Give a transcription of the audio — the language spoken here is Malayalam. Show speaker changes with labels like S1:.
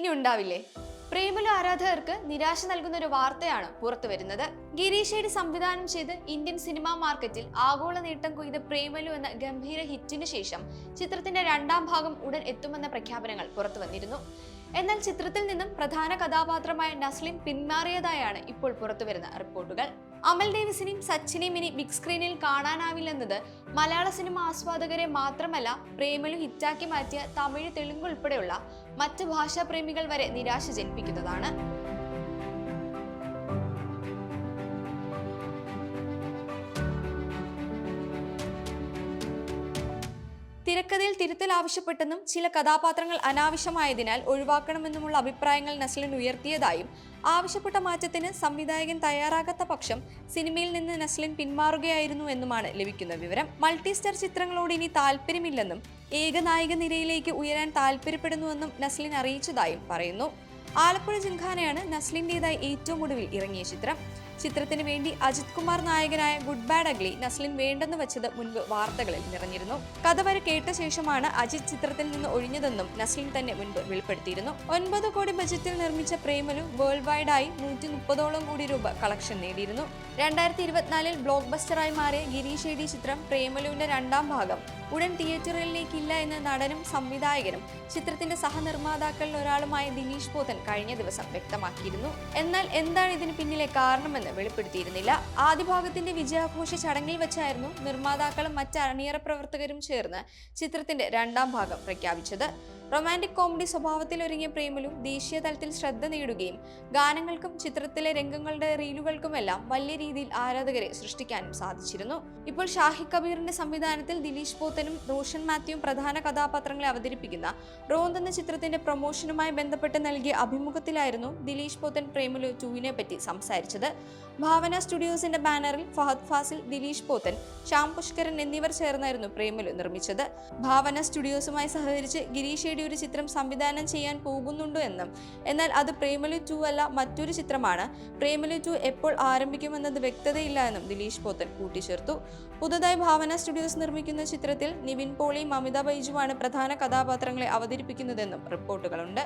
S1: ഇനി ഉണ്ടാവില്ലേ പ്രേമലു ആരാധകർക്ക് നിരാശ നൽകുന്ന ഒരു വാർത്തയാണ് പുറത്തു വരുന്നത്. ഗിരീഷേടി സംവിധാനം ചെയ്ത് ഇന്ത്യൻ സിനിമാ മാർക്കറ്റിൽ ആഗോള നേട്ടം കൊയ്ത പ്രേമലു എന്ന ഗംഭീര ഹിറ്റിനു ശേഷം ചിത്രത്തിന്റെ രണ്ടാം ഭാഗം ഉടൻ എത്തുമെന്ന പ്രഖ്യാപനങ്ങൾ പുറത്തു വന്നിരുന്നു. എന്നാൽ ചിത്രത്തിൽ നിന്നും പ്രധാന കഥാപാത്രമായ നസ്ലിം പിന്മാറിയതായാണ് ഇപ്പോൾ പുറത്തുവരുന്ന റിപ്പോർട്ടുകൾ. അമൽ ഡേവിസിനെയും സച്ചിനെയും ഇനി ബിഗ് സ്ക്രീനിൽ കാണാനാവില്ലെന്നത് മലയാള സിനിമ ആസ്വാദകരെ മാത്രമല്ല പ്രേമലു ഹിറ്റാക്കി മാറ്റിയ തമിഴ് തെലുങ്ക് ഉൾപ്പെടെയുള്ള മറ്റ് ഭാഷാ പ്രേമികൾ വരെ നിരാശ ജനിപ്പിക്കുന്നതാണ്. തിരക്കഥയിൽ തിരുത്തൽ ആവശ്യപ്പെട്ടെന്നും ചില കഥാപാത്രങ്ങൾ അനാവശ്യമായതിനാൽ ഒഴിവാക്കണമെന്നുമുള്ള അഭിപ്രായങ്ങൾ നസ്ലിൻ ഉയർത്തിയതായും ആവശ്യപ്പെട്ട മാറ്റത്തിന് സംവിധായകൻ തയ്യാറാകാത്ത പക്ഷം സിനിമയിൽ നിന്ന് നസ്ലിൻ പിന്മാറുകയായിരുന്നു എന്നുമാണ് ലഭിക്കുന്ന വിവരം. മൾട്ടി സ്റ്റാർ ചിത്രങ്ങളോട് ഇനി താല്പര്യമില്ലെന്നും ഏകനായക നിരയിലേക്ക് ഉയരാൻ താല്പര്യപ്പെടുന്നുവെന്നും നസ്ലിൻ അറിയിച്ചതായും പറയുന്നു. ആലപ്പുഴ ജിംഖാനയാണ് നസ്ലിന്റെതായി ഏറ്റവും ഒടുവിൽ ഇറങ്ങിയ ചിത്രം. ചിത്രത്തിന് വേണ്ടി അജിത് കുമാർ നായകനായ ഗുഡ് ബാഡ് അഗ്ലി നസ്ലിൻ വേണ്ടെന്ന് വെച്ചത് മുൻപ് വാർത്തകളിൽ നിറഞ്ഞിരുന്നു. കഥ വരെ കേട്ട ശേഷമാണ് അജിത് ചിത്രത്തിൽ നിന്ന് ഒഴിഞ്ഞതെന്നും നസ്ലിൻ തന്നെ മുൻപ് വെളിപ്പെടുത്തിയിരുന്നു. ഒൻപത് കോടി ബജറ്റിൽ നിർമ്മിച്ച പ്രേമലു വേൾഡ് വൈഡായി നൂറ്റി മുപ്പതോളം കോടി രൂപ കളക്ഷൻ നേടിയിരുന്നു. രണ്ടായിരത്തി ഇരുപത്തിനാലിൽ ബ്ലോക്ക് ബസ്റ്ററായി മാറിയ ഗിരീഷ് എഡി ചിത്രം പ്രേമലുവിന്റെ രണ്ടാം ഭാഗം. ഉടൻ തിയേറ്ററുകളിലേക്കില്ല എന്ന് നടനും സംവിധായകനും ചിത്രത്തിന്റെ സഹനിർമ്മാതാക്കളിൽ ഒരാളുമായ ദിനീഷ് പോത്തൻ കഴിഞ്ഞ ദിവസം വ്യക്തമാക്കിയിരുന്നു. എന്നാൽ എന്താണ് ഇതിന് പിന്നിലെ കാരണമെന്ന് വെളിപ്പെടുത്തിയിരുന്നില്ല. ആദ്യ ഭാഗത്തിന്റെ വിജയാഘോഷ ചടങ്ങിൽ വെച്ചായിരുന്നു നിർമ്മാതാക്കളും മറ്റ് അണിയറ പ്രവർത്തകരും ചേർന്ന് ചിത്രത്തിന്റെ രണ്ടാം ഭാഗം പ്രഖ്യാപിച്ചത്. റൊമാന്റിക് കോമഡി സ്വഭാവത്തിൽ ഒരുങ്ങിയ പ്രേമലു ദേശീയ തലത്തിൽ ശ്രദ്ധ നേടുകയും ഗാനങ്ങൾക്കും ചിത്രത്തിലെ രംഗങ്ങളുടെ റീലുകൾക്കുമെല്ലാം വലിയ രീതിയിൽ ആരാധകരെ സൃഷ്ടിക്കാനും സാധിച്ചിരുന്നു. ഇപ്പോൾ ഷാഹി കബീറിന്റെ സംവിധാനത്തിൽ ദിലീഷ് പോത്തനും റോഷൻ മാത്യുവും പ്രധാന കഥാപാത്രങ്ങളെ അവതരിപ്പിക്കുന്ന റോന്ത് എന്ന ചിത്രത്തിന്റെ പ്രൊമോഷനുമായി ബന്ധപ്പെട്ട് നൽകിയ അഭിമുഖത്തിലായിരുന്നു ദിലീഷ് പോത്തൻ പ്രേമലു ടൂവിനെ പറ്റി സംസാരിച്ചത്. ഭാവന സ്റ്റുഡിയോസിന്റെ ബാനറിൽ ഫഹദ് ഫാസിൽ ദിലീഷ് പോത്തൻ ശ്യാം പുഷ്കരൻ എന്നിവർ ചേർന്നായിരുന്നു പ്രേമലു നിർമ്മിച്ചത്. ഭാവന സ്റ്റുഡിയോസുമായി സഹകരിച്ച് ഗിരീഷ് ഷെഡി ഒരു ചിത്രം സംവിധാനം ചെയ്യാൻ പോകുന്നുണ്ടോ എന്നും. എന്നാൽ അത് പ്രേമലു ടു അല്ല മറ്റൊരു ചിത്രമാണ്. പ്രേമലു ടു എപ്പോൾ ആരംഭിക്കുമെന്നത് വ്യക്തതയില്ല എന്നും ദിലീഷ് പോത്തൻ കൂട്ടിച്ചേർത്തു. പുതുതായി ഭാവന സ്റ്റുഡിയോസ് നിർമ്മിക്കുന്ന ചിത്രത്തിൽ നിവിൻ പോളിയും അമിത ബൈജുവാണ് പ്രധാന കഥാപാത്രങ്ങളെ അവതരിപ്പിക്കുന്നതെന്നും റിപ്പോർട്ടുകളുണ്ട്.